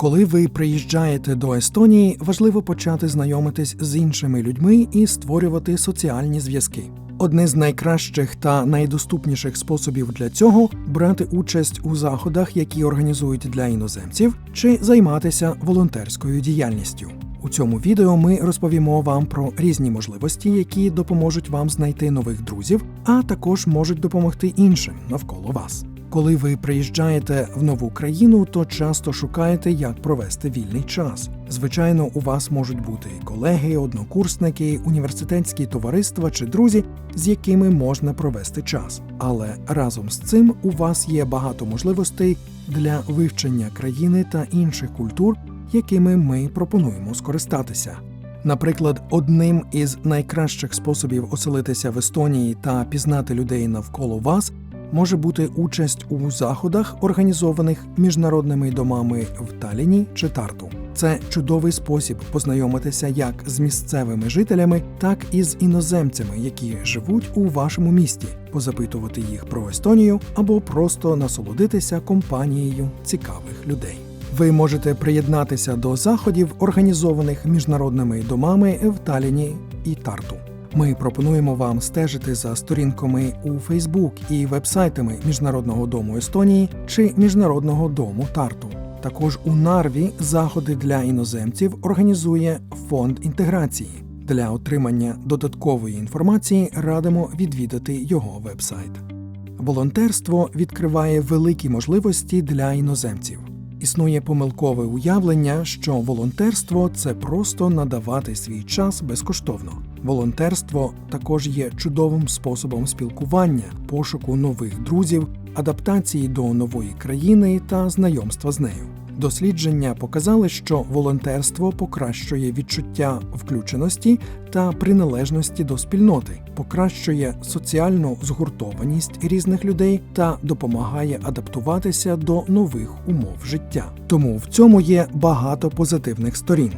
Коли ви приїжджаєте до Естонії, важливо почати знайомитись з іншими людьми і створювати соціальні зв'язки. Одне з найкращих та найдоступніших способів для цього брати участь у заходах, які організують для іноземців, чи займатися волонтерською діяльністю. У цьому відео ми розповімо вам про різні можливості, які допоможуть вам знайти нових друзів, а також можуть допомогти іншим навколо вас. Коли ви приїжджаєте в нову країну, то часто шукаєте, як провести вільний час. Звичайно, у вас можуть бути колеги, однокурсники, університетські товариства чи друзі, з якими можна провести час. Але разом з цим у вас є багато можливостей для вивчення країни та інших культур, якими ми пропонуємо скористатися. Наприклад, одним із найкращих способів оселитися в Естонії та пізнати людей навколо вас може бути участь у заходах, організованих міжнародними домами в Таліні чи Тарту. Це чудовий спосіб познайомитися як з місцевими жителями, так і з іноземцями, які живуть у вашому місті, позапитувати їх про Естонію або просто насолодитися компанією цікавих людей. Ви можете приєднатися до заходів, організованих міжнародними домами в Таліні і Тарту. Ми пропонуємо вам стежити за сторінками у Фейсбук і вебсайтами Міжнародного дому Естонії чи Міжнародного дому Тарту. Також у Нарві заходи для іноземців організує фонд інтеграції. Для отримання додаткової інформації радимо відвідати його вебсайт. Волонтерство відкриває великі можливості для іноземців. Існує помилкове уявлення, що волонтерство це просто надавати свій час безкоштовно. Волонтерство також є чудовим способом спілкування, пошуку нових друзів, адаптації до нової країни та знайомства з нею. Дослідження показали, що волонтерство покращує відчуття включеності та приналежності до спільноти, покращує соціальну згуртованість різних людей та допомагає адаптуватися до нових умов життя. Тому в цьому є багато позитивних сторін.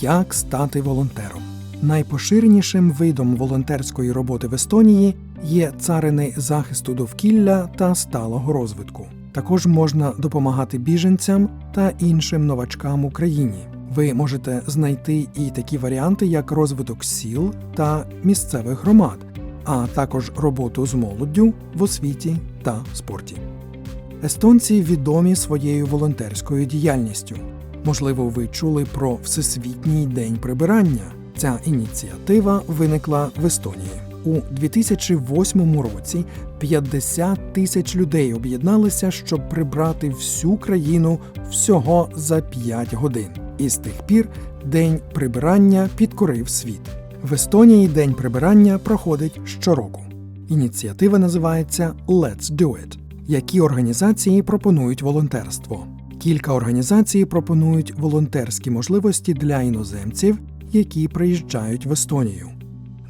Як стати волонтером? Найпоширенішим видом волонтерської роботи в Естонії є царини захисту довкілля та сталого розвитку. Також можна допомагати біженцям та іншим новачкам Україні. Ви можете знайти і такі варіанти, як розвиток сіл та місцевих громад, а також роботу з молоддю в освіті та спорті. Естонці відомі своєю волонтерською діяльністю. Можливо, ви чули про Всесвітній день прибирання. Ця ініціатива виникла в Естонії. У 2008 році 50 тисяч людей об'єдналися, щоб прибрати всю країну всього за 5 годин. І з тих пір день прибирання підкорив світ. В Естонії день прибирання проходить щороку. Ініціатива називається Let's Do It. Які організації пропонують волонтерство? Кілька організацій пропонують волонтерські можливості для іноземців, які приїжджають в Естонію.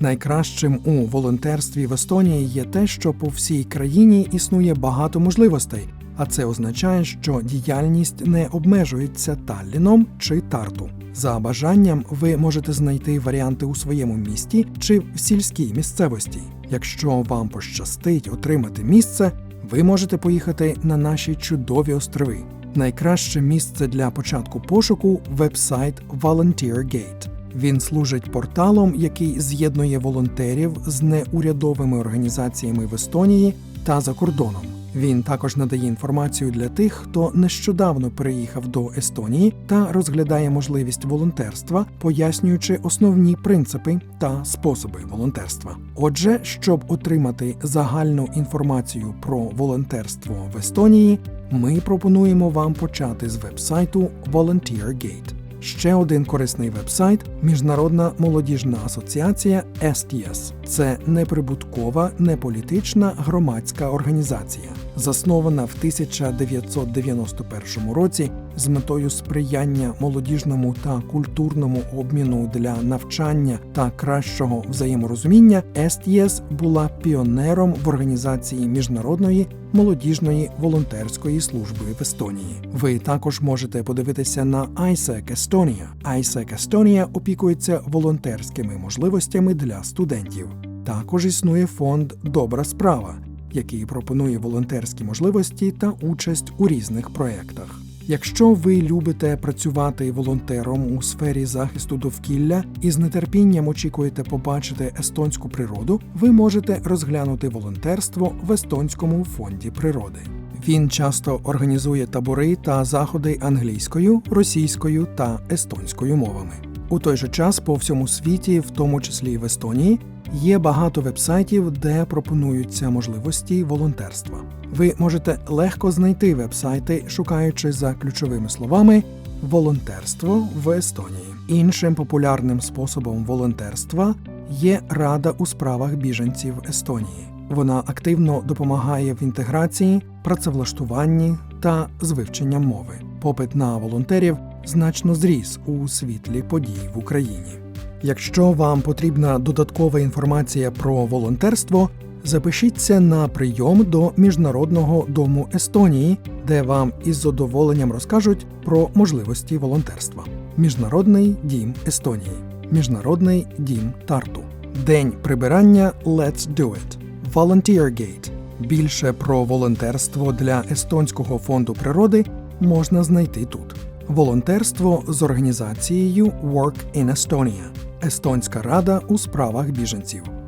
Найкращим у волонтерстві в Естонії є те, що по всій країні існує багато можливостей, а це означає, що діяльність не обмежується Талліном чи Тарту. За бажанням ви можете знайти варіанти у своєму місті чи в сільській місцевості. Якщо вам пощастить отримати місце, ви можете поїхати на наші чудові острови. Найкраще місце для початку пошуку вебсайт Volunteer Gate. Він служить порталом, який з'єднує волонтерів з неурядовими організаціями в Естонії та за кордоном. Він також надає інформацію для тих, хто нещодавно переїхав до Естонії та розглядає можливість волонтерства, пояснюючи основні принципи та способи волонтерства. Отже, щоб отримати загальну інформацію про волонтерство в Естонії, ми пропонуємо вам почати з вебсайту Volunteer Gate. Ще один корисний вебсайт Міжнародна молодіжна асоціація STS. Це неприбуткова, неполітична громадська організація, заснована в 1991 році з метою сприяння молодіжному та культурному обміну для навчання та кращого взаєморозуміння. STS була піонером в організації міжнародної молодіжної волонтерської служби в Естонії. Ви також можете подивитися на ISEC Estonia. ISEC Estonia опікується волонтерськими можливостями для студентів. Також існує фонд Добра справа, який пропонує волонтерські можливості та участь у різних проєктах. Якщо ви любите працювати волонтером у сфері захисту довкілля і з нетерпінням очікуєте побачити естонську природу, ви можете розглянути волонтерство в естонському фонді природи. Він часто організує табори та заходи англійською, російською та естонською мовами. У той же час по всьому світі, в тому числі і в Естонії, є багато вебсайтів, де пропонуються можливості волонтерства. Ви можете легко знайти вебсайти, шукаючи за ключовими словами волонтерство в Естонії. Іншим популярним способом волонтерства є Рада у справах біженців Естонії. Вона активно допомагає в інтеграції, працевлаштуванні та з вивченням мови. Попит на волонтерів значно зріс у світлі подій в Україні. Якщо вам потрібна додаткова інформація про волонтерство, запишіться на прийом до Міжнародного дому Естонії, де вам із задоволенням розкажуть про можливості волонтерства. Міжнародний дім Естонії, Міжнародний дім Тарту, День прибирання Let's Do It, Volunteer Gate. Більше про волонтерство для Естонського фонду природи можна знайти тут. Волонтерство з організацією Work in Estonia, Естонська рада у справах біженців.